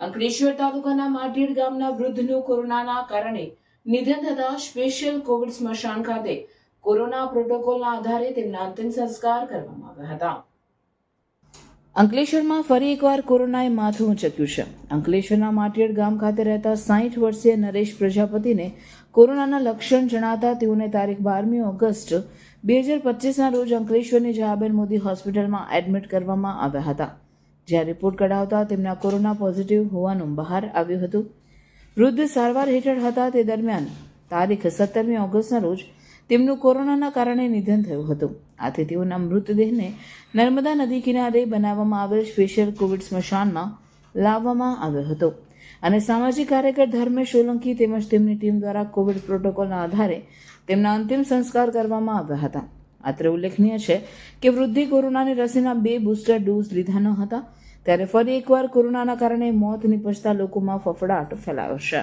અંકલેશ્વર તાલુકાના માટીડ ગામના વૃદ્ધનું કોરોનાના કારણે નિધન થતા સ્પેશિયલ કોવિડ સ્મશાન ખાતે કોરોના પ્રોટોકોલના આધારે તેમના અંતિમ સંસ્કાર કરવામાં આવ્યા હતા. અંકલેશ્વરમાં ફરી એકવાર કોરોનાએ માથું ઉંચક્યું છે. અંકલેશ્વરના માટીડ ગામ ખાતે રહેતા સાહીઠ વર્ષીય નરેશ પ્રજાપતિને કોરોનાના લક્ષણ જણાતા તેઓને તારીખ બારમી ઓગસ્ટ બે હજાર પચીસના રોજ અંકલેશ્વરની જવાબેન મોદી હોસ્પિટલમાં એડમિટ કરવામાં આવ્યા હતા. જ્યાં રિપોર્ટ કઢાવતા તેમના કોરોના પોઝિટિવ હોવાનું બહાર આવ્યું હતું. વૃદ્ધ સારવાર હેઠળ હતા તે દરમિયાન તારીખ સત્તરમી ઓગસ્ટના રોજ તેમનું કોરોનાના કારણે નિધન થયું હતું. આથી તેઓના મૃતદેહને નર્મદા નદી કિનારે બનાવવામાં આવેલ સ્પેશિયલ કોવિડ સ્મશાનમાં લાવવામાં આવ્યો હતો. અને સામાજિક કાર્યકર ધર્મેશ સોલંકી તેમજ તેમની ટીમ દ્વારા કોવિડ પ્રોટોકોલના આધારે તેમના અંતિમ સંસ્કાર કરવામાં આવ્યા હતા. અત્રે ઉલ્લેખનીય છે કે વૃદ્ધિ કોરોનાની રસીના બે બૂસ્ટર ડોઝ લીધા ન હતા, ત્યારે ફરી એકવાર કોરોનાના કારણે મોત નિપજતા લોકોમાં ફફડાટ ફેલાયો છે.